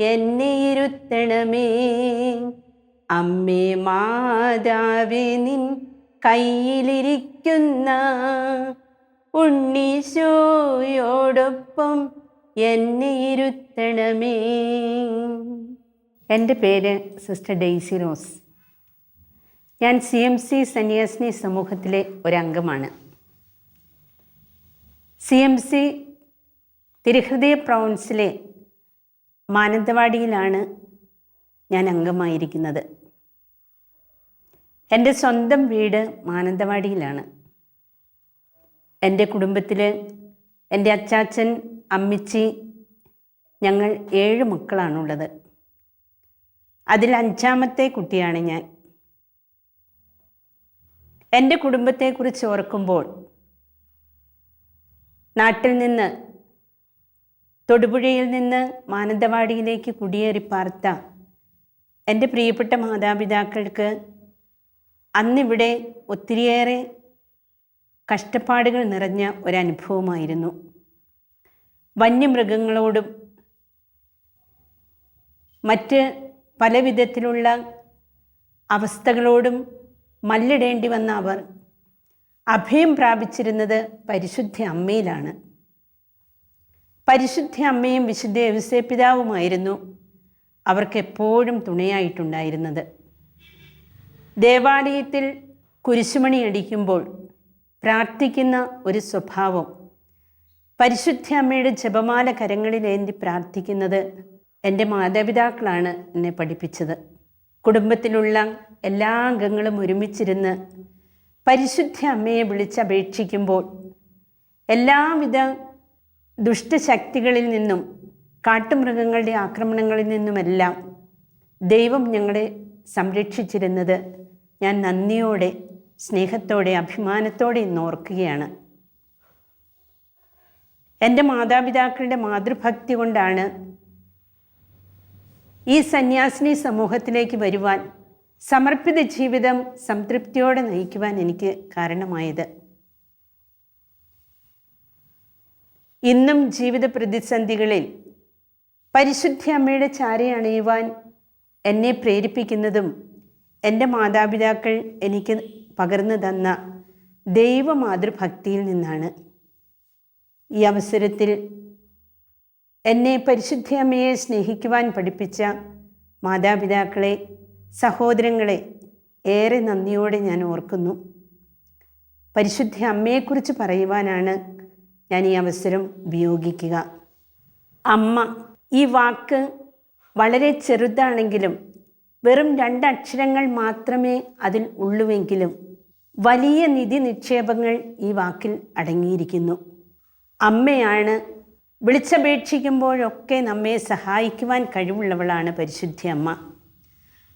എന്നെ ഇരുത്തണമേ. അമ്മേ മാതാവേ നിൻ കയ്യിലിരിക്കുന്ന ഉണ്ണീശോയോടൊപ്പം എന്നെ ഇരുത്തണമേ. എന്റെ പേര് സിസ്റ്റർ ഡെയ്സി റോസ്. ഞാൻ സി എം സി സന്യാസിനി സമൂഹത്തിലെ ഒരംഗമാണ്. സി എം സി തിരുഹൃദയ പ്രൗൺസിലെ മാനന്തവാടിയിലാണ് ഞാൻ അംഗമായിരിക്കുന്നത്. എന്റെ സ്വന്തം വീട് മാനന്തവാടിയിലാണ്. എന്റെ കുടുംബത്തിൽ എന്റെ അച്ചാച്ചൻ അമ്മിച്ചി ഞങ്ങൾ ഏഴ് മക്കളാണുള്ളത്. അതിൽ അഞ്ചാമത്തെ കുട്ടിയാണ് ഞാൻ. എന്റെ കുടുംബത്തെക്കുറിച്ച് ഓർക്കുമ്പോൾ നാട്ടിൽ നിന്ന് തൊടുപുഴയിൽ നിന്ന് മാനന്തവാടിയിലേക്ക് കുടിയേറി പാർത്ത എന്റെ പ്രിയപ്പെട്ട മാതാപിതാക്കൾക്ക് അന്നിവിടെ ഒത്തിരിയേറെ കഷ്ടപ്പാടുകൾ നിറഞ്ഞ ഒരനുഭവമായിരുന്നു. വന്യമൃഗങ്ങളോടും മറ്റ് പല വിധത്തിലുള്ള അവസ്ഥകളോടും മല്ലിടേണ്ടി വന്ന അവർ അഭയം പ്രാപിച്ചിരുന്നത് പരിശുദ്ധ അമ്മയിലാണ്. പരിശുദ്ധ അമ്മയും വിശുദ്ധ യവസേപിതാവുമായിരുന്നു അവർക്ക് എപ്പോഴും തുണയായിട്ടുണ്ടായിരുന്നത്. ദേവാലയത്തിൽ കുരിശുമണി അടിക്കുമ്പോൾ പ്രാർത്ഥിക്കുന്ന ഒരു സ്വഭാവം. പരിശുദ്ധ അമ്മയുടെ ജപമാല കരങ്ങളിലേന്തി പ്രാർത്ഥിക്കുന്നത് എന്റെ മാതാപിതാക്കളാണ് എന്നെ പഠിപ്പിച്ചത്. കുടുംബത്തിലുള്ള എല്ലാ അംഗങ്ങളും ഒരുമിച്ചിരുന്ന് പരിശുദ്ധ അമ്മയെ വിളിച്ചപേക്ഷിക്കുമ്പോൾ എല്ലാവിധ ദുഷ്ടശക്തികളിൽ നിന്നും കാട്ടുമൃഗങ്ങളുടെ ആക്രമണങ്ങളിൽ നിന്നുമെല്ലാം ദൈവം ഞങ്ങളെ സംരക്ഷിച്ചിരുന്നത് ഞാൻ നന്ദിയോടെ സ്നേഹത്തോടെ അഭിമാനത്തോടെ ഇന്ന് ഓർക്കുകയാണ്. എന്റെ മാതാപിതാക്കളുടെ മാതൃഭക്തി കൊണ്ടാണ് ഈ സന്യാസിനി സമൂഹത്തിലേക്ക് വരുവാൻ സമർപ്പിത ജീവിതം സംതൃപ്തിയോടെ നയിക്കുവാൻ എനിക്ക് കാരണമായത്. ഇന്നും ജീവിത പ്രതിസന്ധികളിൽ പരിശുദ്ധ അമ്മയുടെ ചാരയണിയുവാൻ എന്നെ പ്രേരിപ്പിക്കുന്നതും എന്റെ മാതാപിതാക്കൾ എനിക്ക് പകർന്നു തന്ന ദൈവമാതൃഭക്തിയിൽ നിന്നാണ്. ഈ അവസരത്തിൽ എന്നെ പരിശുദ്ധ അമ്മയെ സ്നേഹിക്കുവാൻ പഠിപ്പിച്ച മാതാപിതാക്കളെ സഹോദരങ്ങളെ ഏറെ നന്ദിയോടെ ഞാൻ ഓർക്കുന്നു. പരിശുദ്ധ അമ്മയെക്കുറിച്ച് പറയുവാനാണ് ഞാൻ ഈ അവസരം ഉപയോഗിക്കുക. അമ്മ ഈ വാക്ക് വളരെ ചെറുതാണെങ്കിലും വെറും രണ്ടക്ഷരങ്ങൾ മാത്രമേ അതിൽ ഉള്ളുവെങ്കിലും വലിയ നിധി നിക്ഷേപങ്ങൾ ഈ വാക്കിൽ അടങ്ങിയിരിക്കുന്നു. അമ്മയാണ് വിളിച്ചപേക്ഷിക്കുമ്പോഴൊക്കെ നമ്മെ സഹായിക്കുവാൻ കഴിവുള്ളവളാണ് പരിശുദ്ധ അമ്മ.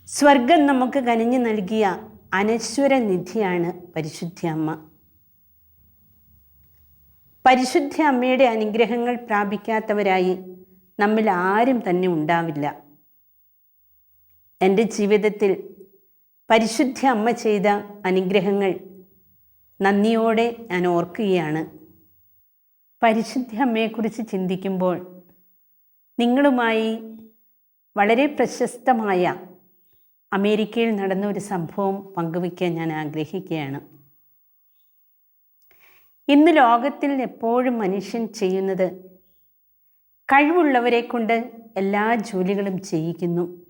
സ്വർഗം നമുക്ക് കനിഞ്ഞു നൽകിയ അനശ്വര നിധിയാണ് പരിശുദ്ധ അമ്മ. പരിശുദ്ധ അമ്മയുടെ അനുഗ്രഹങ്ങൾ പ്രാപിക്കാത്തവരായി നമ്മിൽ ആരും തന്നെ ഉണ്ടാവില്ല. എന്റെ ജീവിതത്തിൽ പരിശുദ്ധ അമ്മ ചെയ്ത അനുഗ്രഹങ്ങൾ നന്ദിയോടെ ഞാൻ ഓർക്കുകയാണ്. പരിശുദ്ധ അമ്മയെക്കുറിച്ച് ചിന്തിക്കുമ്പോൾ നിങ്ങളുമായി വളരെ പ്രശസ്തമായ അമേരിക്കയിൽ നടന്ന ഒരു സംഭവം പങ്കുവയ്ക്കാൻ ഞാൻ ആഗ്രഹിക്കുകയാണ്. ഇന്ന് ലോകത്തിൽ എപ്പോഴും മനുഷ്യൻ ചെയ്യുന്നത് കഴിവുള്ളവരെ കൊണ്ട് എല്ലാ ജോലികളും ചെയ്യിക്കുന്നു.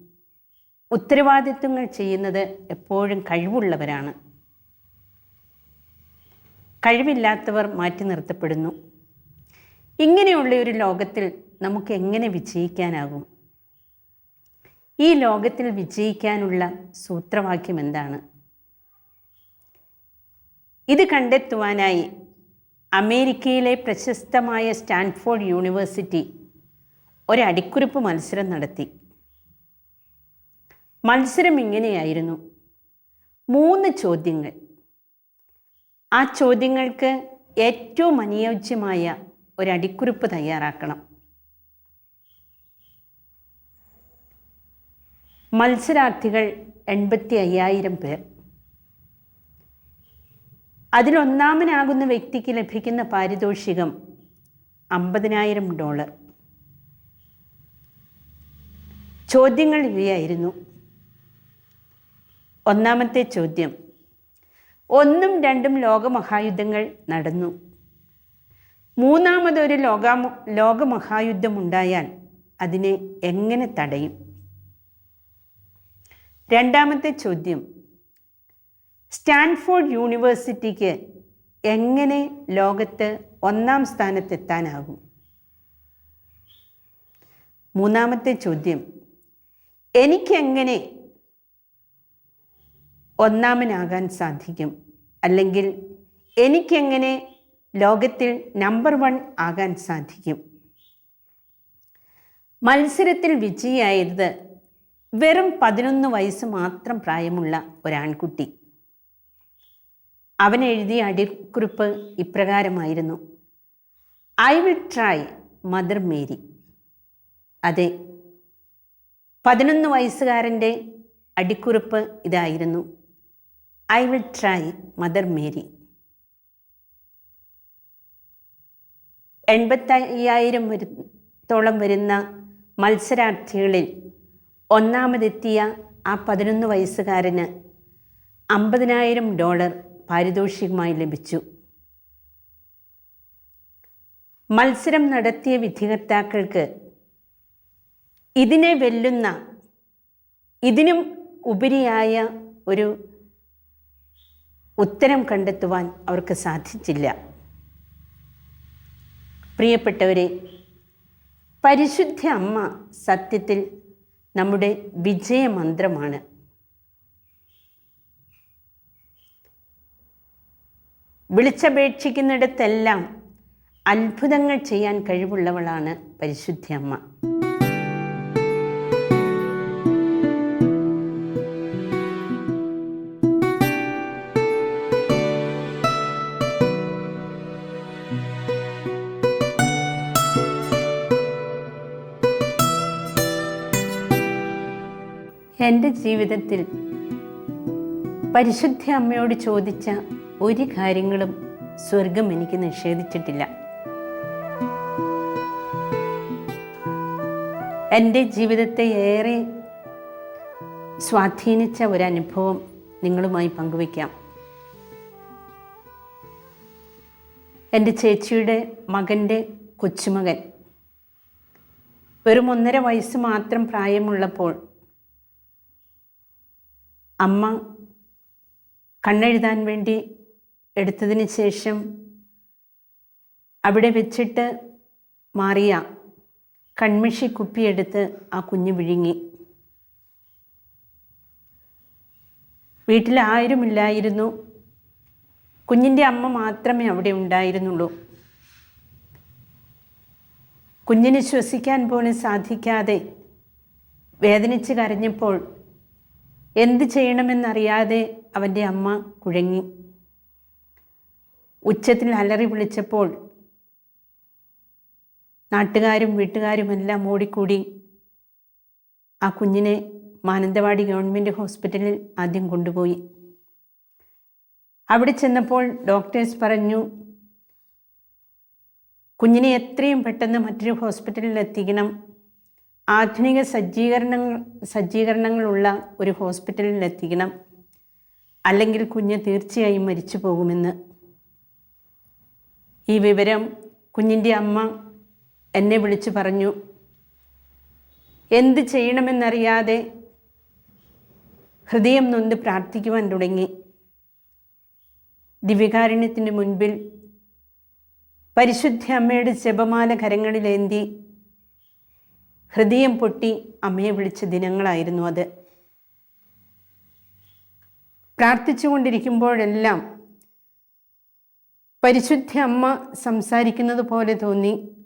ഉത്തരവാദിത്വങ്ങൾ ചെയ്യുന്നത് എപ്പോഴും കഴിവുള്ളവരാണ്. കഴിവില്ലാത്തവർ മാറ്റി നിർത്തപ്പെടുന്നു. ഇങ്ങനെയുള്ള ഒരു ലോകത്തിൽ നമുക്ക് എങ്ങനെ വിജയിക്കാനാകും? ഈ ലോകത്തിൽ വിജയിക്കാനുള്ള സൂത്രവാക്യം എന്താണ്? ഇത് കണ്ടെത്തുവാനായി അമേരിക്കയിലെ പ്രശസ്തമായ സ്റ്റാൻഫോർഡ് യൂണിവേഴ്സിറ്റി ഒരടിക്കുറിപ്പ് മത്സരം നടത്തി. മത്സരം ഇങ്ങനെയായിരുന്നു. മൂന്ന് ചോദ്യങ്ങൾ. ആ ചോദ്യങ്ങൾക്ക് ഏറ്റവും അനുയോജ്യമായ ഒരടിക്കുറിപ്പ് തയ്യാറാക്കണം. മത്സരാർത്ഥികൾ എൺപത്തി അയ്യായിരം പേർ. അതിലൊന്നാമനാകുന്ന വ്യക്തിക്ക് ലഭിക്കുന്ന പാരിതോഷികം അമ്പതിനായിരം ഡോളർ. ചോദ്യങ്ങൾ ഇവയായിരുന്നു. ഒന്നാമത്തെ ചോദ്യം ഒന്നും രണ്ടും ലോകമഹായുദ്ധങ്ങൾ നടന്നു. മൂന്നാമതൊരു ലോകാമ ലോകമഹായുദ്ധമുണ്ടായാൽ അതിനെ എങ്ങനെ തടയും? രണ്ടാമത്തെ ചോദ്യം സ്റ്റാൻഫോർഡ് യൂണിവേഴ്സിറ്റിക്ക് എങ്ങനെ ലോകത്ത് ഒന്നാം സ്ഥാനത്തെത്താനാകും? മൂന്നാമത്തെ ചോദ്യം എനിക്കെങ്ങനെ ഒന്നാമനാകാൻ സാധിക്കും? അല്ലെങ്കിൽ എനിക്കെങ്ങനെ ലോകത്തിൽ നമ്പർ വൺ ആകാൻ സാധിക്കും? മത്സരത്തിൽ വിജയിയായത് വെറും പതിനൊന്ന് വയസ്സ് മാത്രം പ്രായമുള്ള ഒരാൺകുട്ടി. അവൻ എഴുതിയ അടിക്കുറിപ്പ് ഇപ്രകാരമായിരുന്നു. I will try mother Mary. അതെ പതിനൊന്ന് വയസ്സുകാരന്റെ അടിക്കുറിപ്പ് ഇതായിരുന്നു. I will try mother Mary. എൺപത്തയ്യായിരം വരുത്തോളം വരുന്ന മത്സരാർത്ഥികളിൽ ഒന്നാമതെത്തിയ ആ പതിനൊന്ന് വയസ്സുകാരന് അമ്പതിനായിരം ഡോളർ പാരിതോഷികമായി ലഭിച്ചു. മത്സരം നടത്തിയ വിധികർത്താക്കൾക്ക് ഇതിനെ വെല്ലുന്ന ഇതിനും ഉപരിയായ ഒരു ഉത്തരം കണ്ടെത്തുവാൻ അവർക്ക് സാധിച്ചില്ല. പ്രിയപ്പെട്ടവരെ പരിശുദ്ധ അമ്മ സത്യത്തിൽ നമ്മുടെ വിജയമന്ത്രമാണ്. വിളിച്ചപേക്ഷിക്കുന്നിടത്തെല്ലാം അത്ഭുതങ്ങൾ ചെയ്യാൻ കഴിവുള്ളവളാണ് പരിശുദ്ധ അമ്മ. എന്റെ ജീവിതത്തിൽ പരിശുദ്ധ അമ്മയോട് ചോദിച്ച ഒരു കാര്യങ്ങളും സ്വർഗം എനിക്ക് നിഷേധിച്ചിട്ടില്ല. എന്റെ ജീവിതത്തെ ഏറെ സ്വാധീനിച്ച ഒരനുഭവം നിങ്ങളുമായി പങ്കുവയ്ക്കാം. എന്റെ ചേച്ചിയുടെ മകന്റെ കൊച്ചുമകൻ. വെറും ഒന്നര വയസ്സ് മാത്രം പ്രായമുള്ളപ്പോൾ അമ്മ കണ്ണെഴുതാൻ വേണ്ടി എടുത്തതിന് ശേഷം അവിടെ വെച്ചിട്ട് മാറിയ കൺമിഷി കുപ്പിയെടുത്ത് ആ കുഞ്ഞ് വിഴുങ്ങി. വീട്ടിൽ ആരുമില്ലായിരുന്നു. കുഞ്ഞിന്റെ അമ്മ മാത്രമേ അവിടെ ഉണ്ടായിരുന്നുള്ളൂ. കുഞ്ഞിന് ശ്വസിക്കാൻ പോലും സാധിക്കാതെ വേദനിച്ച് കരഞ്ഞപ്പോൾ എന്ത് ചെയ്യണമെന്നറിയാതെ അവന്റെ അമ്മ കുഴങ്ങി. ഉച്ചത്തിൽ അലറി വിളിച്ചപ്പോൾ നാട്ടുകാരും വീട്ടുകാരുമെല്ലാം ഓടിക്കൂടി. ആ കുഞ്ഞിനെ മാനന്തവാടി ഗവൺമെന്റ് ഹോസ്പിറ്റലിൽ ആദ്യം കൊണ്ടുപോയി. അവിടെ ചെന്നപ്പോൾ ഡോക്ടേഴ്സ് പറഞ്ഞു കുഞ്ഞിനെ എത്രയും പെട്ടെന്ന് മറ്റൊരു ഹോസ്പിറ്റലിൽ എത്തിക്കണം. ആധുനിക സജ്ജീകരണങ്ങൾ സജ്ജീകരണങ്ങളുള്ള ഒരു ഹോസ്പിറ്റലിൽ എത്തിക്കണം. അല്ലെങ്കിൽ കുഞ്ഞ് തീർച്ചയായും മരിച്ചു പോകുമെന്ന് ഈ വിവരം കുഞ്ഞിന്റെ അമ്മ എന്നെ വിളിച്ചു പറഞ്ഞു. എന്ത് ചെയ്യണമെന്നറിയാതെ ഹൃദയം നൊന്ന് പ്രാർത്ഥിക്കുവാൻ തുടങ്ങി. ദിവ്യകാരുണ്യത്തിന് മുൻപിൽ പരിശുദ്ധ അമ്മയുടെ ജപമാല കരങ്ങളിലേന്തി ഹൃദയം പൊട്ടി അമ്മയെ വിളിച്ച ദിനങ്ങളായിരുന്നു അത്. പ്രാർത്ഥിച്ചുകൊണ്ടിരിക്കുമ്പോഴെല്ലാം പരിശുദ്ധ അമ്മ സംസാരിക്കുന്നത് പോലെ തോന്നി.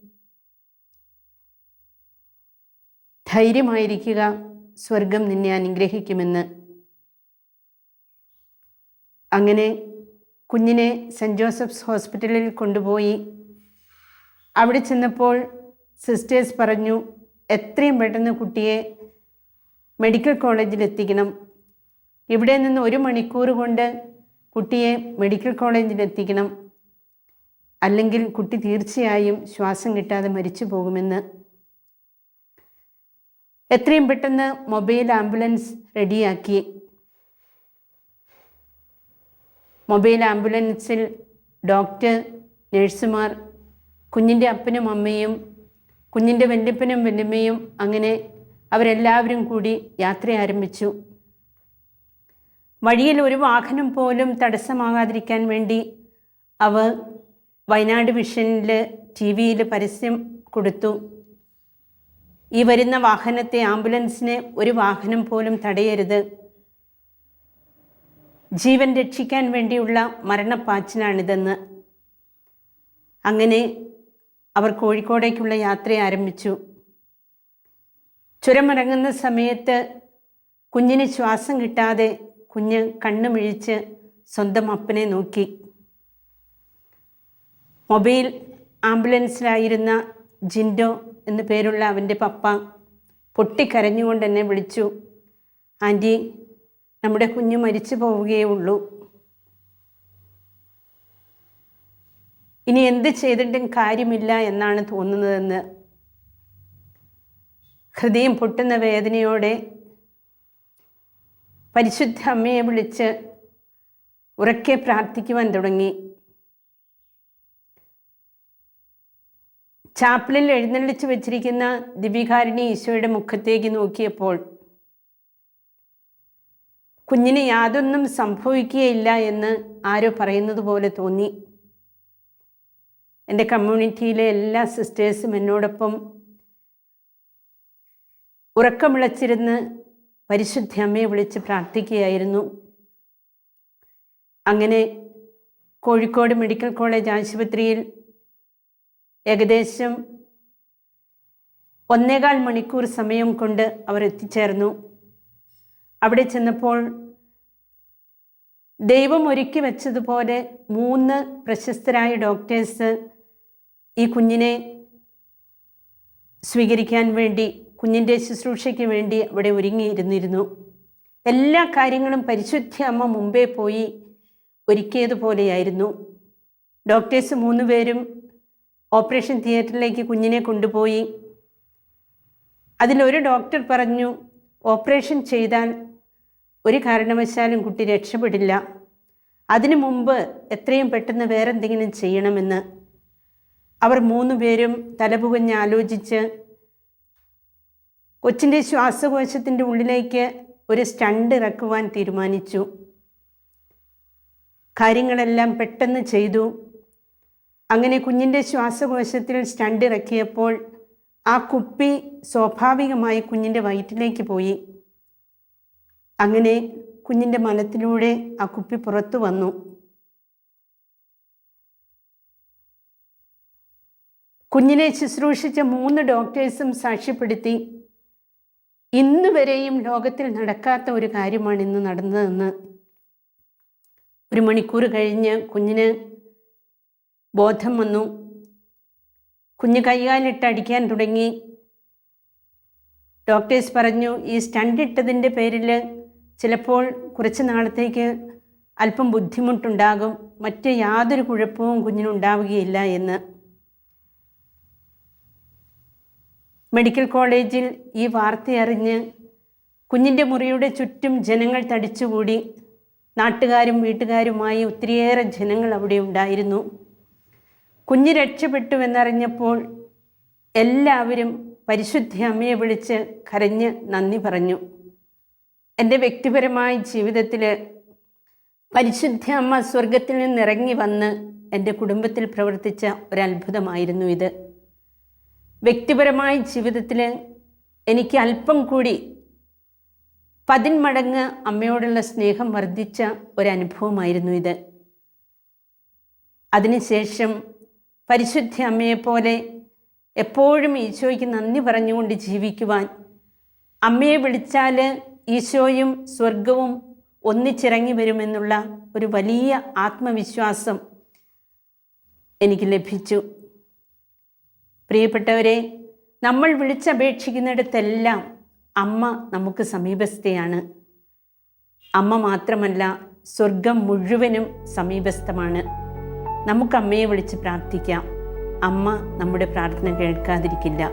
ധൈര്യമായിരിക്കുക സ്വർഗം നിന്നെ അനുഗ്രഹിക്കുമെന്ന്. അങ്ങനെ കുഞ്ഞിനെ സെന്റ് ജോസഫ്സ് ഹോസ്പിറ്റലിൽ കൊണ്ടുപോയി. അവിടെ ചെന്നപ്പോൾ സിസ്റ്റേഴ്സ് പറഞ്ഞു എത്രയും പെട്ടെന്ന് കുട്ടിയെ മെഡിക്കൽ കോളേജിൽ എത്തിക്കണം. ഇവിടെ നിന്ന് ഒരു മണിക്കൂർ കൊണ്ട് കുട്ടിയെ മെഡിക്കൽ കോളേജിൽ എത്തിക്കണം. അല്ലെങ്കിൽ കുട്ടി തീർച്ചയായും ശ്വാസം കിട്ടാതെ മരിച്ചു പോകുമെന്ന്. എത്രയും പെട്ടെന്ന് മൊബൈൽ ആംബുലൻസ് റെഡിയാക്കി. മൊബൈൽ ആംബുലൻസിൽ ഡോക്ടർ നഴ്സുമാർ കുഞ്ഞിന്റെ അപ്പനും അമ്മയും കുഞ്ഞിന്റെ വല്യപ്പനും വല്യമ്മയും അങ്ങനെ അവരെല്ലാവരും കൂടി യാത്ര ആരംഭിച്ചു. വഴിയിൽ ഒരു വാഹനം പോലും തടസ്സമാകാതിരിക്കാൻ വേണ്ടി അവർ വയനാട് വിഷനിൽ ടി വിയിൽ പരസ്യം കൊടുത്തു. ഈ വരുന്ന വാഹനത്തെ ആംബുലൻസിനെ ഒരു വാഹനം പോലും തടയരുത്. ജീവൻ രക്ഷിക്കാൻ വേണ്ടിയുള്ള മരണപ്പാച്ചിലാണിതെന്ന്. അങ്ങനെ അവർ കോഴിക്കോടേക്കുള്ള യാത്ര ആരംഭിച്ചു. ചുരമിറങ്ങുന്ന സമയത്ത് കുഞ്ഞിന് ശ്വാസം കിട്ടാതെ കുഞ്ഞ് കണ്ണുമിഴിച്ച് സ്വന്തം അപ്പനെ നോക്കി. മൊബൈൽ ആംബുലൻസിലായിരുന്ന ജിൻഡോ എന്നു പേരുള്ള അവന്റെ പപ്പ പൊട്ടിക്കരഞ്ഞുകൊണ്ട് എന്നെ വിളിച്ചു. ആന്റി നമ്മുടെ കുഞ്ഞ് മരിച്ചു പോവുകയേ ഉള്ളൂ. ഇനി എന്ത് ചെയ്തിട്ടും കാര്യമില്ല എന്നാണ് തോന്നുന്നതെന്ന്. ഹൃദയം പൊട്ടുന്ന വേദനയോടെ പരിശുദ്ധ അമ്മയെ വിളിച്ച് ഉറക്കെ പ്രാർത്ഥിക്കുവാൻ തുടങ്ങി. ചാപ്പലിൽ എഴുന്നള്ളിച്ച് വെച്ചിരിക്കുന്ന ദിവികാരിണി ഈശോയുടെ മുഖത്തേക്ക് നോക്കിയപ്പോൾ കുഞ്ഞിന് യാതൊന്നും സംഭവിക്കുകയില്ല എന്ന് ആരോ പറയുന്നത് പോലെ തോന്നി. എന്റെ കമ്മ്യൂണിറ്റിയിലെ എല്ലാ സിസ്റ്റേഴ്സും എന്നോടൊപ്പം ഉറക്കമിളച്ചിരുന്ന് പരിശുദ്ധ അമ്മയെ വിളിച്ച് പ്രാർത്ഥിക്കുകയായിരുന്നു. അങ്ങനെ കോഴിക്കോട് മെഡിക്കൽ കോളേജ് ആശുപത്രിയിൽ ഏകദേശം ഒന്നേകാൽ മണിക്കൂർ സമയം കൊണ്ട് അവർ എത്തിച്ചേർന്നു. അവിടെ ചെന്നപ്പോൾ ദൈവം ഒരുക്കി വെച്ചതുപോലെ മൂന്ന് പ്രശസ്തരായ ഡോക്ടേഴ്സ് ഈ കുഞ്ഞിനെ സ്വീകരിക്കാൻ വേണ്ടി കുഞ്ഞിന്റെ ശുശ്രൂഷയ്ക്ക് വേണ്ടി അവിടെ ഒരുങ്ങിയിരുന്നിരുന്നു. എല്ലാ കാര്യങ്ങളും പരിശുദ്ധ അമ്മ മുമ്പേ പോയി ഒരുക്കിയതുപോലെയായിരുന്നു. ഡോക്ടേഴ്സ് മൂന്ന് പേരും ഓപ്പറേഷൻ തിയേറ്ററിലേക്ക് കുഞ്ഞിനെ കൊണ്ടുപോയി. അതിലൊരു ഡോക്ടർ പറഞ്ഞു ഓപ്പറേഷൻ ചെയ്താൽ ഒരു കാരണവശാലും കുട്ടി രക്ഷപ്പെടില്ല. അതിനു മുമ്പ് എത്രയും പെട്ടെന്ന് വേറെന്തെങ്കിലും ചെയ്യണമെന്ന്. അവർ മൂന്ന് പേരും തലപുകഞ്ഞ് ആലോചിച്ച് കൊച്ചിന്റെ ശ്വാസകോശത്തിന്റെ ഉള്ളിലേക്ക് ഒരു സ്റ്റണ്ട് ഇറക്കുവാൻ തീരുമാനിച്ചു. കാര്യങ്ങളെല്ലാം പെട്ടെന്ന് ചെയ്തു. അങ്ങനെ കുഞ്ഞിന്റെ ശ്വാസകോശത്തിൽ സ്റ്റണ്ട് ഇറക്കിയപ്പോൾ ആ കുപ്പി സ്വാഭാവികമായി കുഞ്ഞിന്റെ വയറ്റിലേക്ക് പോയി. അങ്ങനെ കുഞ്ഞിന്റെ മലത്തിലൂടെ ആ കുപ്പി പുറത്തു വന്നു. കുഞ്ഞിനെ ശുശ്രൂഷിച്ച മൂന്ന് ഡോക്ടേഴ്സും സാക്ഷ്യപ്പെടുത്തി ഇന്ന് വരെയും ലോകത്തിൽ നടക്കാത്ത ഒരു കാര്യമാണ് ഇന്ന് നടന്നതെന്ന്. ഒരു മണിക്കൂർ കഴിഞ്ഞ് കുഞ്ഞിന് ബോധം വന്നു. കുഞ്ഞ് കൈകാലിട്ട് അടിക്കാൻ തുടങ്ങി. ഡോക്ടേഴ്സ് പറഞ്ഞു ഈ സ്റ്റണ്ട് ഇട്ടതിന്റെ പേരിൽ ചിലപ്പോൾ കുറച്ച് നാളത്തേക്ക് അല്പം ബുദ്ധിമുട്ടുണ്ടാകും. മറ്റ് യാതൊരു കുഴപ്പവും കുഞ്ഞിനുണ്ടാവുകയില്ല എന്ന്. മെഡിക്കൽ കോളേജിൽ ഈ വാർത്തയറിഞ്ഞ് കുഞ്ഞിന്റെ മുറിയുടെ ചുറ്റും ജനങ്ങൾ തടിച്ചുകൂടി. നാട്ടുകാരും വീട്ടുകാരുമായി ഒത്തിരിയേറെ ജനങ്ങൾ അവിടെ ഉണ്ടായിരുന്നു. കുഞ്ഞ് രക്ഷപ്പെട്ടുവെന്നറിഞ്ഞപ്പോൾ എല്ലാവരും പരിശുദ്ധ അമ്മയെ വിളിച്ച് കരഞ്ഞ് നന്ദി പറഞ്ഞു. എന്റെ വ്യക്തിപരമായ ജീവിതത്തിൽ പരിശുദ്ധ അമ്മ സ്വർഗത്തിൽ നിന്നിറങ്ങി വന്ന് എന്റെ കുടുംബത്തിൽ പ്രവർത്തിച്ച ഒരത്ഭുതമായിരുന്നു ഇത്. വ്യക്തിപരമായ ജീവിതത്തിൽ എനിക്ക് അല്പം കൂടി പതിന്മടങ്ങ് അമ്മയോടുള്ള സ്നേഹം വർദ്ധിച്ച ഒരനുഭവമായിരുന്നു ഇത്. അതിനുശേഷം പരിശുദ്ധ അമ്മയെപ്പോലെ എപ്പോഴും ഈശോയ്ക്ക് നന്ദി പറഞ്ഞുകൊണ്ട് ജീവിക്കുവാൻ. അമ്മയെ വിളിച്ചാൽ ഈശോയും സ്വർഗവും ഒന്നിച്ചിറങ്ങി വരുമെന്നുള്ള ഒരു വലിയ ആത്മവിശ്വാസം എനിക്ക് ലഭിച്ചു. പ്രിയപ്പെട്ടവരെ നമ്മൾ വിളിച്ചപേക്ഷിക്കുന്നിടത്തെല്ലാം അമ്മ നമുക്ക് സമീപസ്ഥയാണ്. അമ്മ മാത്രമല്ല സ്വർഗം മുഴുവനും സമീപസ്ഥമാണ്. നമുക്ക് അമ്മയെ വിളിച്ച് പ്രാർത്ഥിക്കാം. അമ്മ നമ്മുടെ പ്രാർത്ഥന കേൾക്കാതിരിക്കില്ല.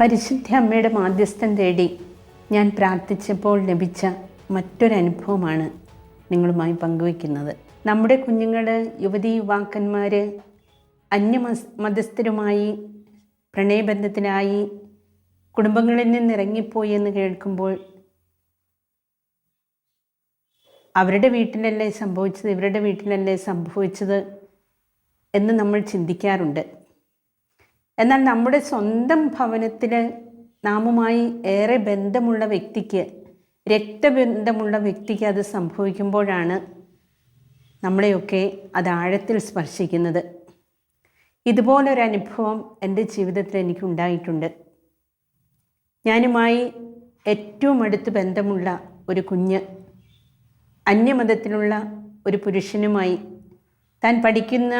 പരിശുദ്ധ അമ്മയുടെ മാധ്യസ്ഥം തേടി ഞാൻ പ്രാർത്ഥിച്ചപ്പോൾ ലഭിച്ച മറ്റൊരനുഭവമാണ് നിങ്ങളുമായി പങ്കുവയ്ക്കുന്നത്. നമ്മുടെ കുഞ്ഞുങ്ങൾ യുവതി യുവാക്കന്മാർ അന്യ മതസ്ഥരുമായി പ്രണയബന്ധത്തിലായി കുടുംബങ്ങളിൽ നിന്ന് ഇറങ്ങിപ്പോയി എന്ന് കേൾക്കുമ്പോൾ അവരുടെ വീട്ടിലല്ലേ സംഭവിച്ചത് ഇവരുടെ വീട്ടിലല്ലേ സംഭവിച്ചത് എന്ന് നമ്മൾ ചിന്തിക്കാറുണ്ട്. എന്നാൽ നമ്മുടെ സ്വന്തം ഭവനത്തിൽ നാമുമായി ഏറെ ബന്ധമുള്ള വ്യക്തിക്ക് രക്തബന്ധമുള്ള വ്യക്തിക്ക് അത് സംഭവിക്കുമ്പോഴാണ് നമ്മളെയൊക്കെ അത് ആഴത്തിൽ സ്പർശിക്കുന്നത്. ഇതുപോലൊരു അനുഭവം എന്റെ ജീവിതത്തിൽ എനിക്ക് ഉണ്ടായിട്ടുണ്ട് ഞാനുമായി ഏറ്റവും അടുത്ത് ബന്ധമുള്ള ഒരു കുഞ്ഞ് അന്യമതത്തിലുള്ള ഒരു പുരുഷനുമായി താൻ പഠിക്കുന്ന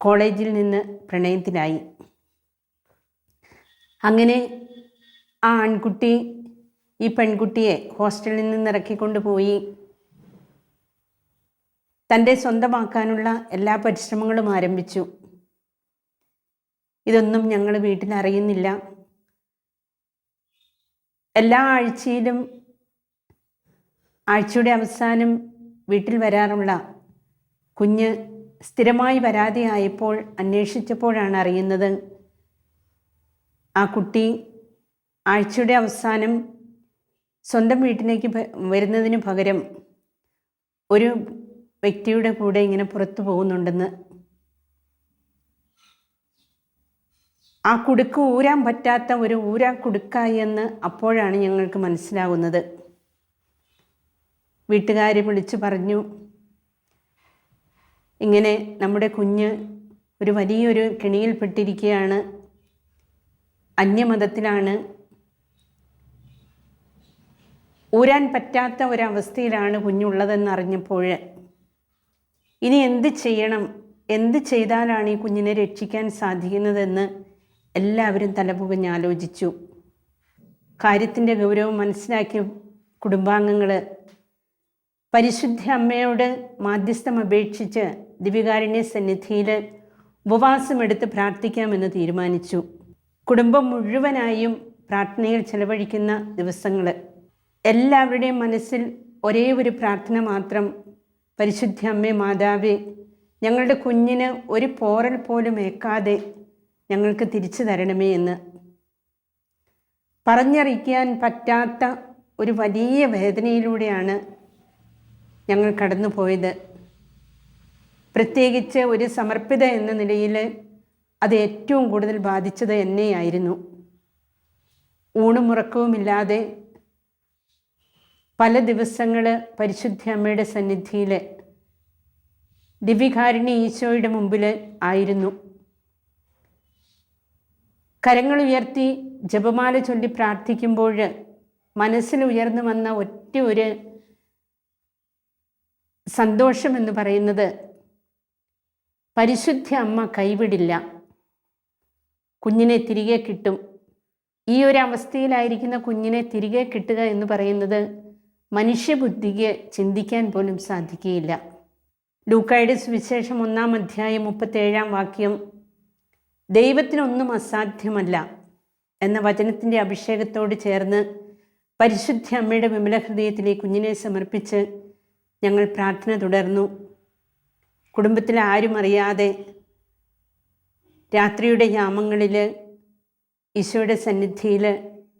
കോളേജിൽ നിന്ന് പ്രണയത്തിലായി. അങ്ങനെ ആ ആൺകുട്ടി ഈ പെൺകുട്ടിയെ ഹോസ്റ്റലിൽ നിന്ന് ഇറക്കിക്കൊണ്ട് പോയി. തന്റെ സ്വന്തമാക്കാനുള്ള എല്ലാ പരിശ്രമങ്ങളും ആരംഭിച്ചു. ഇതൊന്നും ഞങ്ങൾ വീട്ടിൽ അറിയുന്നില്ല എല്ലാ ആഴ്ചയിലും ആഴ്ചയുടെ അവസാനം വീട്ടിൽ വരാറുള്ള കുഞ്ഞ് സ്ഥിരമായി പരാതിയായപ്പോൾ അന്വേഷിച്ചപ്പോഴാണ് അറിയുന്നത്. ആ കുട്ടി ആഴ്ചയുടെ അവസാനം സ്വന്തം വീട്ടിലേക്ക് വരുന്നതിന് പകരം ഒരു വ്യക്തിയുടെ കൂടെ ഇങ്ങനെ പുറത്തു പോകുന്നുണ്ടെന്ന് ആ കുടുക്ക് ഊരാൻ പറ്റാത്ത ഒരു ഊരാ കുടുക്കായി എന്ന് അപ്പോഴാണ് ഞങ്ങൾക്ക് മനസ്സിലാകുന്നത് വീട്ടുകാർ വിളിച്ചു പറഞ്ഞു ഇങ്ങനെ നമ്മുടെ കുഞ്ഞ് ഒരു വലിയൊരു കെണിയിൽപ്പെട്ടിരിക്കുകയാണ് അന്യമതത്തിലാണ്. ഊരാൻ പറ്റാത്ത ഒരവസ്ഥയിലാണ് കുഞ്ഞുള്ളതെന്ന് അറിഞ്ഞപ്പോൾ ഇനി എന്ത് ചെയ്യണം? എന്ത് ചെയ്താലാണ് ഈ കുഞ്ഞിനെ രക്ഷിക്കാൻ സാധിക്കുന്നതെന്ന് എല്ലാവരും തലപുകഞ്ഞ് ആലോചിച്ചു. കാര്യത്തിന്റെ ഗൗരവം മനസ്സിലാക്കിയ കുടുംബാംഗങ്ങൾ പരിശുദ്ധ അമ്മയോട് മാധ്യസ്ഥം അപേക്ഷിച്ച് ദിവികാരുണ്യ സന്നിധിയിൽ ഉപവാസമെടുത്ത് പ്രാർത്ഥിക്കാമെന്ന് തീരുമാനിച്ചു. കുടുംബം മുഴുവനായും പ്രാർത്ഥനയിൽ ചെലവഴിക്കുന്ന ദിവസങ്ങൾ എല്ലാവരുടെയും മനസ്സിൽ ഒരേ ഒരു പ്രാർത്ഥന മാത്രം പരിശുദ്ധ അമ്മേ മാതാവേ ഞങ്ങളുടെ കുഞ്ഞിന് ഒരു പോറൽ പോലും ഏക്കാതെ ഞങ്ങൾക്ക് തിരിച്ചു തരണമേ എന്ന്. പറഞ്ഞറിയിക്കാൻ പറ്റാത്ത ഒരു വലിയ വേദനയിലൂടെയാണ് ഞങ്ങൾ കടന്നു പോയത് പ്രത്യേകിച്ച് ഒരു സമർപ്പിത എന്ന നിലയിൽ അത് ഏറ്റവും കൂടുതൽ ബാധിച്ചത് എന്നെയായിരുന്നു. ഊണുമുറക്കവുമില്ലാതെ പല ദിവസങ്ങൾ പരിശുദ്ധ അമ്മയുടെ സന്നിധിയിൽ ദിവികാരിണി ഈശോയുടെ മുമ്പിൽ ആയിരുന്നു. കരങ്ങൾ ഉയർത്തി ജപമാല ചൊല്ലി പ്രാർത്ഥിക്കുമ്പോൾ മനസ്സിൽ ഉയർന്നു വന്ന ഒറ്റ ഒരു സന്തോഷം എന്ന് പറയുന്നത് പരിശുദ്ധ അമ്മ കൈവിടില്ല. കുഞ്ഞിനെ തിരികെ കിട്ടും. ഈ ഒരു അവസ്ഥയിലായിരിക്കുന്ന കുഞ്ഞിനെ തിരികെ കിട്ടുക എന്ന് പറയുന്നത് മനുഷ്യബുദ്ധിക്ക് ചിന്തിക്കാൻ പോലും സാധിക്കുകയില്ല. ലൂക്കായുടെ സുവിശേഷം ഒന്നാം അധ്യായം മുപ്പത്തേഴാം വാക്യം ദൈവത്തിനൊന്നും അസാധ്യമല്ല എന്ന വചനത്തിന്റെ അഭിഷേകത്തോട് ചേർന്ന് പരിശുദ്ധ അമ്മയുടെ വിമല ഹൃദയത്തിലെ കുഞ്ഞിനെ സമർപ്പിച്ച് ഞങ്ങൾ പ്രാർത്ഥന തുടർന്നു. കുടുംബത്തിൽ ആരും അറിയാതെ രാത്രിയുടെ യാമങ്ങളിൽ ഈശോയുടെ സന്നിധിയിൽ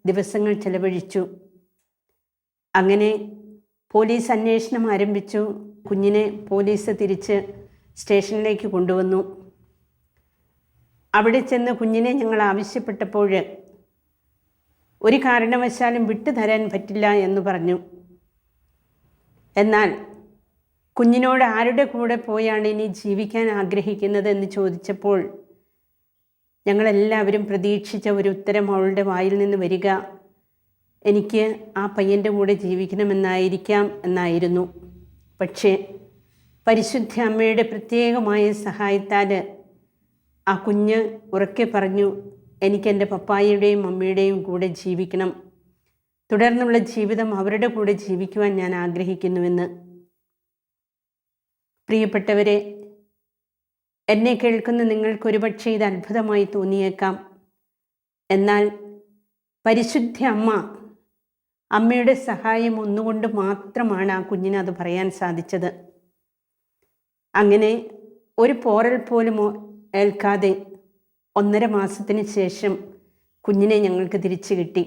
ദിവസങ്ങൾ ചെലവഴിച്ചു. അങ്ങനെ പോലീസ് അന്വേഷണം ആരംഭിച്ചു. കുഞ്ഞിനെ പോലീസ് തിരിച്ച് സ്റ്റേഷനിലേക്ക് കൊണ്ടുവന്നു. അവിടെ ചെന്ന് കുഞ്ഞിനെ ഞങ്ങൾ ആവശ്യപ്പെട്ടപ്പോൾ ഒരു കാരണവശാലും വിട്ടുതരാൻ പറ്റില്ല എന്ന് പറഞ്ഞു. എന്നാൽ കുഞ്ഞിനോട് ആരുടെ കൂടെ പോയാണ് ഇനി ജീവിക്കാൻ ആഗ്രഹിക്കുന്നത് എന്ന് ചോദിച്ചപ്പോൾ ഞങ്ങളെല്ലാവരും പ്രതീക്ഷിച്ച ഒരു ഉത്തരം അവളുടെ വായിൽ നിന്ന് വരിക. എനിക്ക് ആ പയ്യന്റെ കൂടെ ജീവിക്കണമെന്നായിരിക്കാം എന്നായിരുന്നു. പക്ഷേ പരിശുദ്ധ അമ്മയുടെ പ്രത്യേകമായ സഹായത്താൽ ആ കുഞ്ഞ് ഉറക്കെ പറഞ്ഞു എനിക്ക് എന്റെ പപ്പായയുടെയും അമ്മയുടെയും കൂടെ ജീവിക്കണം. തുടർന്നുള്ള ജീവിതം അവരുടെ കൂടെ ജീവിക്കുവാൻ ഞാൻ ആഗ്രഹിക്കുന്നുവെന്ന്. പ്രിയപ്പെട്ടവരെ എന്നെ കേൾക്കുന്ന നിങ്ങൾക്ക് ഒരുപക്ഷെ ഇത് അത്ഭുതമായി തോന്നിയേക്കാം. എന്നാൽ പരിശുദ്ധ അമ്മ അമ്മയുടെ സഹായം ഒന്നുകൊണ്ട് മാത്രമാണ് ആ കുഞ്ഞിന് അത് പറയാൻ സാധിച്ചത്. അങ്ങനെ ഒരു പോറൽ പോലും ഏൽക്കാതെ ഒന്നര മാസത്തിന് ശേഷം കുഞ്ഞിനെ ഞങ്ങൾക്ക് തിരിച്ചു കിട്ടി.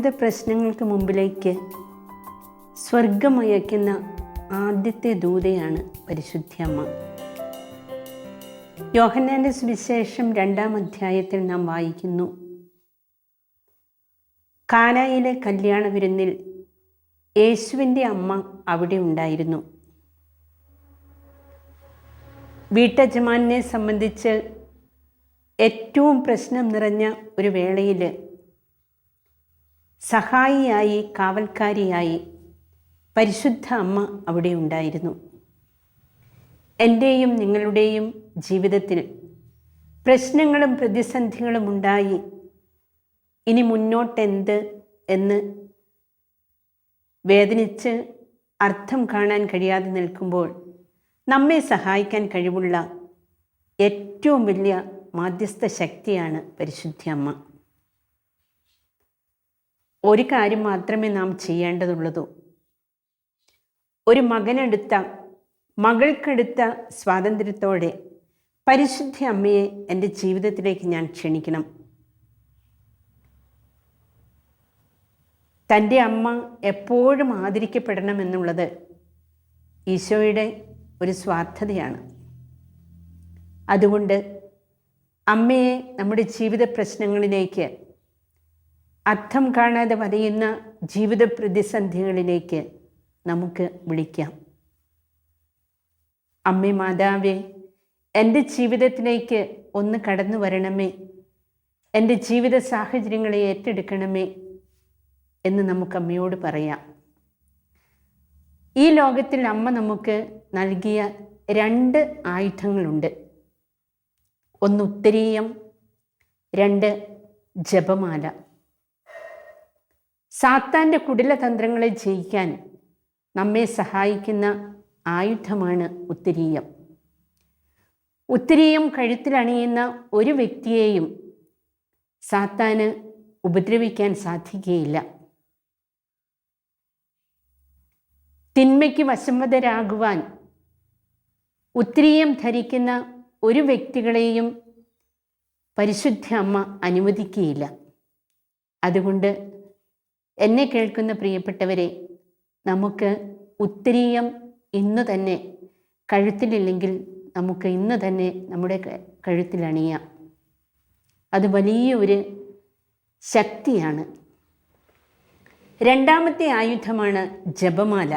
ജീവിത പ്രശ്നങ്ങൾക്ക് മുമ്പിലേക്ക് സ്വർഗമയക്കുന്ന ആദ്യത്തെ ദൂതയാണ് പരിശുദ്ധിയമ്മ യോഹന്നാന്റെ സുവിശേഷം രണ്ടാം അധ്യായത്തിൽ നാം വായിക്കുന്നു. കാനായിലെ കല്യാണ വിരുന്നിൽ യേശുവിന്റെ അമ്മ അവിടെ ഉണ്ടായിരുന്നു. വീട്ടജമാനെ സംബന്ധിച്ച് ഏറ്റവും പ്രശ്നം നിറഞ്ഞ ഒരു വേളയിൽ സഹായിയായി കാവൽക്കാരിയായി പരിശുദ്ധ അമ്മ അവിടെ ഉണ്ടായിരുന്നു. എന്റെയും നിങ്ങളുടെയും ജീവിതത്തിൽ പ്രശ്നങ്ങളും പ്രതിസന്ധികളും ഉണ്ടായി. ഇനി മുന്നോട്ടെന്ത് എന്ന് വേദനിച്ച് അർത്ഥം കാണാൻ കഴിയാതെ നിൽക്കുമ്പോൾ നമ്മെ സഹായിക്കാൻ കഴിവുള്ള ഏറ്റവും വലിയ മാധ്യസ്ഥ ശക്തിയാണ് പരിശുദ്ധ അമ്മ. ഒരു കാര്യം മാത്രമേ നാം ചെയ്യേണ്ടതുള്ളൂ ഒരു മകനെടുത്ത മകൾക്കെടുത്ത സ്വാതന്ത്ര്യത്തോടെ പരിശുദ്ധ അമ്മയെ എന്റെ ജീവിതത്തിലേക്ക് ഞാൻ ക്ഷണിക്കണം. തന്റെ അമ്മ എപ്പോഴും ആദരിക്കപ്പെടണം എന്നുള്ളത് ഈശോയുടെ ഒരു സ്വാർത്ഥതയാണ്. അതുകൊണ്ട് അമ്മയെ നമ്മുടെ ജീവിത പ്രശ്നങ്ങളിലേക്ക് അർത്ഥം കാണാതെ വരയുന്ന ജീവിത പ്രതിസന്ധികളിലേക്ക് നമുക്ക് വിളിക്കാം. അമ്മേ മാതാവേ എന്റെ ജീവിതത്തിലേക്ക് ഒന്ന് കടന്നു വരണമേ. എന്റെ ജീവിത സാഹചര്യങ്ങളെ ഏറ്റെടുക്കണമേ എന്ന് നമുക്ക് അമ്മയോട് പറയാം. ഈ ലോകത്തിൽ അമ്മ നമുക്ക് നൽകിയ രണ്ട് ആയുധങ്ങളുണ്ട്. ഒന്ന് ഉത്തരീയം രണ്ട് ജപമാല. സാത്താന്റെ കുടിലതന്ത്രങ്ങളെ ജയിക്കാൻ നമ്മെ സഹായിക്കുന്ന ആയുധമാണ് ഉത്തരീയം. ഉത്തരീയം കഴുത്തിലണിയുന്ന ഒരു വ്യക്തിയെയും സാത്താന് ഉപദ്രവിക്കാൻ സാധിക്കുകയില്ല. തിന്മയ്ക്ക് വശംവതരാകുവാൻ ഉത്തരീയം ധരിക്കുന്ന ഒരു വ്യക്തികളെയും പരിശുദ്ധ അമ്മ അനുവദിക്കുകയില്ല. അതുകൊണ്ട് എന്നെ കേൾക്കുന്ന പ്രിയപ്പെട്ടവരെ നമുക്ക് ഉത്തരീയം ഇന്ന് തന്നെ കഴുത്തിലില്ലെങ്കിൽ നമുക്ക് ഇന്ന് തന്നെ നമ്മുടെ കഴുത്തിലണിയാം അത് വലിയ ഒരു ശക്തിയാണ്. രണ്ടാമത്തെ ആയുധമാണ് ജപമാല.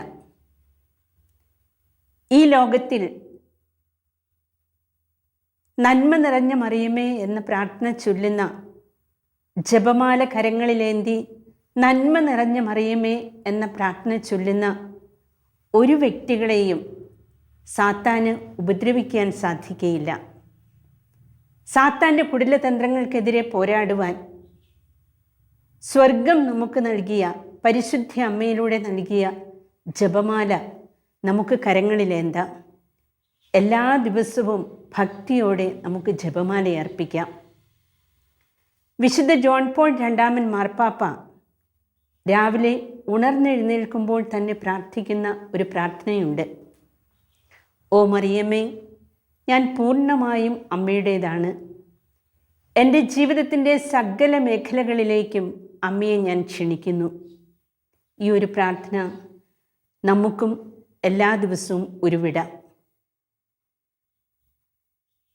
ഈ ലോകത്തിൽ നന്മ നിറഞ്ഞ മറിയമേ എന്ന പ്രാർത്ഥന ചൊല്ലുന്ന ജപമാല കരങ്ങളിലേന്തി നന്മ നിറഞ്ഞ മറിയമേ എന്ന പ്രാർത്ഥന ചൊല്ലുന്ന ഒരു വ്യക്തികളെയും സാത്താന് ഉപദ്രവിക്കാൻ സാധിക്കുകയില്ല സാത്താന്റെ കുടിലതന്ത്രങ്ങൾക്കെതിരെ പോരാടുവാൻ സ്വർഗം നമുക്ക് നൽകിയ പരിശുദ്ധ അമ്മയിലൂടെ നൽകിയ ജപമാല നമുക്ക് കരങ്ങളിലേന്താം. എല്ലാ ദിവസവും ഭക്തിയോടെ നമുക്ക് ജപമാല അർപ്പിക്കാം വിശുദ്ധ ജോൺ പോൾ രണ്ടാമൻ മാർപ്പാപ്പ രാവിലെ ഉണർന്നെഴുന്നേൽക്കുമ്പോൾ തന്നെ പ്രാർത്ഥിക്കുന്ന ഒരു പ്രാർത്ഥനയുണ്ട്. ഓ മറിയമ്മേ ഞാൻ പൂർണമായും അമ്മയുടേതാണ്. എന്റെ ജീവിതത്തിന്റെ സകല മേഖലകളിലേക്കും അമ്മയെ ഞാൻ ക്ഷണിക്കുന്നു. ഈ ഒരു പ്രാർത്ഥന നമുക്കും എല്ലാ ദിവസവും ഉരുവിടാം.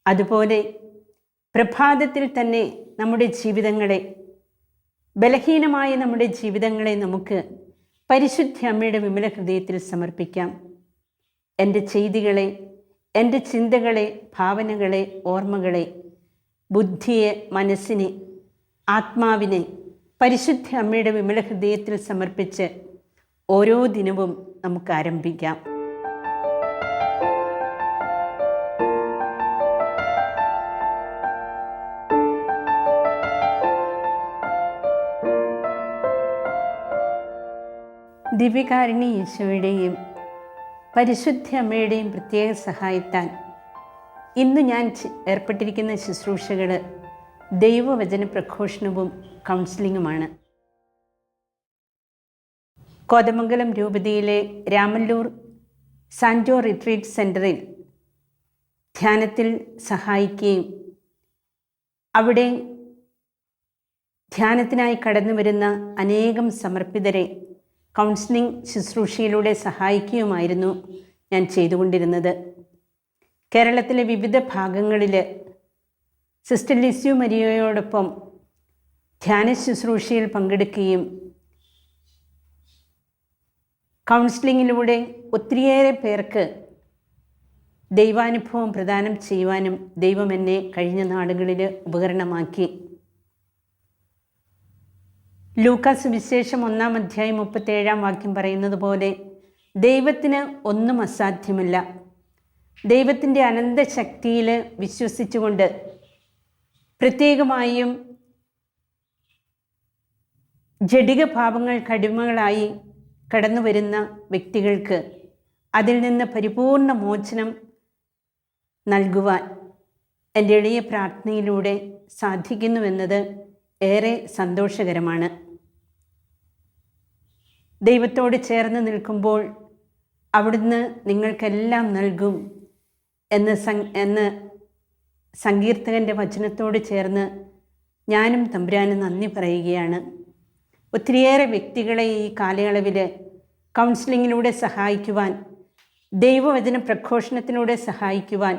അതുപോലെ പ്രഭാതത്തിൽ തന്നെ നമ്മുടെ ജീവിതങ്ങളെ ബലഹീനമായ നമ്മുടെ ജീവിതങ്ങളെ നമുക്ക് പരിശുദ്ധ അമ്മയുടെ വിമല ഹൃദയത്തിൽ സമർപ്പിക്കാം. എന്റെ ചെയ്തികളെ എന്റെ ചിന്തകളെ ഭാവനകളെ ഓർമ്മകളെ ബുദ്ധിയെ മനസ്സിനെ ആത്മാവിനെ പരിശുദ്ധ അമ്മയുടെ വിമല ഹൃദയത്തിൽ സമർപ്പിച്ച് ഓരോ ദിനവും നമുക്ക് ആരംഭിക്കാം. ദിവ്യകാരുണ്യ ഈശോയുടെയും പരിശുദ്ധ അമ്മയുടെയും പ്രത്യേക സഹായത്താൽ ഇന്ന് ഞാൻ ഏർപ്പെട്ടിരിക്കുന്ന ശുശ്രൂഷകൾ ദൈവവചന പ്രഘോഷണവും കൗൺസിലിങ്ങുമാണ്. കോതമംഗലം രൂപതയിലെ രാമല്ലൂർ സാൻജോ റിട്രീറ്റ് സെന്ററിൽ ധ്യാനത്തിൽ സഹായിക്കുകയും അവിടെ ധ്യാനത്തിനായി കടന്നു വരുന്ന അനേകം സമർപ്പിതരെ കൗൺസിലിംഗ് ശുശ്രൂഷയിലൂടെ സഹായിക്കുകയുമായിരുന്നു ഞാൻ ചെയ്തുകൊണ്ടിരുന്നത്. കേരളത്തിലെ വിവിധ ഭാഗങ്ങളിൽ സിസ്റ്റർ ലിസ്യു മരിയോയോടൊപ്പം ധ്യാന ശുശ്രൂഷയിൽ പങ്കെടുക്കുകയും കൗൺസിലിങ്ങിലൂടെ ഒത്തിരിയേറെ പേർക്ക് ദൈവാനുഭവം പ്രദാനം ചെയ്യുവാനും ദൈവം എന്നെ കഴിഞ്ഞ നാടുകളിൽ ഉപകരണമാക്കി. ലൂക്കാസ് വിശേഷം ഒന്നാം അധ്യായം മുപ്പത്തേഴാം വാക്യം പറയുന്നത് പോലെ ദൈവത്തിന് ഒന്നും അസാധ്യമല്ല. ദൈവത്തിന്റെ അനന്തശക്തിയിൽ വിശ്വസിച്ചുകൊണ്ട് പ്രത്യേകമായും ജടിക ഭാവങ്ങൾക്ക് കടിമകളായി കടന്നു വരുന്ന വ്യക്തികൾക്ക് അതിൽ നിന്ന് പരിപൂർണ മോചനം നൽകുവാൻ എന്റെ എളിയ പ്രാർത്ഥനയിലൂടെ സാധിക്കുന്നുവെന്നത് ഏറെ സന്തോഷകരമാണ്. ദൈവത്തോട് ചേർന്ന് നിൽക്കുമ്പോൾ അവിടുന്ന് നിങ്ങൾക്കെല്ലാം നൽകും എന്ന് സം എന്ന് സങ്കീർത്തകന്റെ വചനത്തോട് ചേർന്ന് ഞാനും തമ്പുരാനും നന്ദി പറയുകയാണ്. ഒത്തിരിയേറെ വ്യക്തികളെ ഈ കാലയളവിൽ കൗൺസിലിങ്ങിലൂടെ സഹായിക്കുവാൻ ദൈവവചന പ്രഘോഷണത്തിലൂടെ സഹായിക്കുവാൻ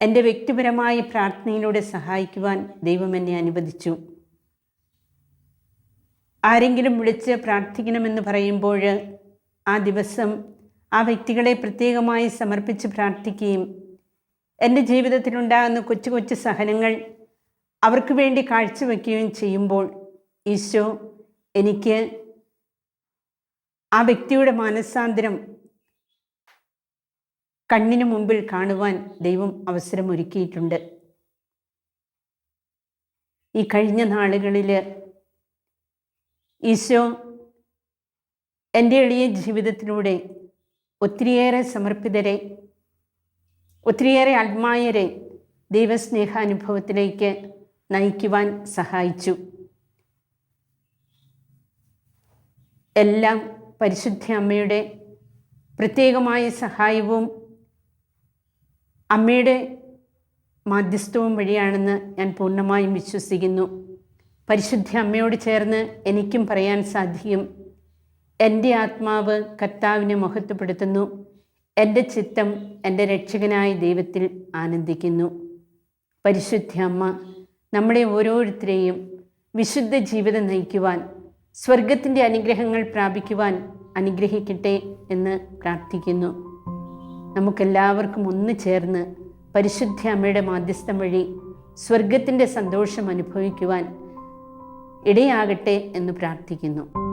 എന്റെ വ്യക്തിപരമായ പ്രാർത്ഥനയിലൂടെ സഹായിക്കുവാൻ ദൈവം എന്നെ അനുവദിച്ചു. ആരെങ്കിലും വിളിച്ച് പ്രാർത്ഥിക്കണമെന്ന് പറയുമ്പോൾ ആ ദിവസം ആ വ്യക്തികളെ പ്രത്യേകമായി സമർപ്പിച്ച് പ്രാർത്ഥിക്കുകയും എന്റെ ജീവിതത്തിലുണ്ടാകുന്ന കൊച്ചു കൊച്ചു സഹനങ്ങൾ അവർക്ക് വേണ്ടി കാഴ്ചവെക്കുകയും ചെയ്യുമ്പോൾ ഈശോ എനിക്ക് ആ വ്യക്തിയുടെ മാനസാന്തരം കണ്ണിനു മുമ്പിൽ കാണുവാൻ ദൈവം അവസരമൊരുക്കിയിട്ടുണ്ട്. ഈ കഴിഞ്ഞ നാളുകളിൽ ഈശോ എന്റെ എളിയ ജീവിതത്തിലൂടെ ഒത്തിരിയേറെ സമർപ്പിതരെ ഒത്തിരിയേറെ ആത്മായരെ ദൈവസ്നേഹാനുഭവത്തിലേക്ക് നയിക്കുവാൻ സഹായിച്ചു. എല്ലാം പരിശുദ്ധ അമ്മയുടെ പ്രത്യേകമായ സഹായവും അമ്മയുടെ മാധ്യസ്ഥവും വഴിയാണെന്ന് ഞാൻ പൂർണമായും വിശ്വസിക്കുന്നു. പരിശുദ്ധ അമ്മയോട് ചേർന്ന് എനിക്കും പറയാൻ സാധിക്കും. എന്റെ ആത്മാവ് കർത്താവിനെ മഹത്വപ്പെടുത്തുന്നു. എന്റെ ചിത്തം എന്റെ രക്ഷകനായ ദൈവത്തിൽ ആനന്ദിക്കുന്നു. പരിശുദ്ധ അമ്മ നമ്മളെ ഓരോരുത്തരെയും വിശുദ്ധ ജീവിതം നയിക്കുവാൻ സ്വർഗത്തിന്റെ അനുഗ്രഹങ്ങൾ പ്രാപിക്കുവാൻ അനുഗ്രഹിക്കട്ടെ എന്ന് പ്രാർത്ഥിക്കുന്നു. നമുക്കെല്ലാവർക്കും ഒന്ന് ചേർന്ന് പരിശുദ്ധ അമ്മയുടെ മാധ്യസ്ഥം വഴി സ്വർഗത്തിന്റെ സന്തോഷം അനുഭവിക്കുവാൻ ഇടയാകട്ടെ എന്ന് പ്രാർത്ഥിക്കുന്നു.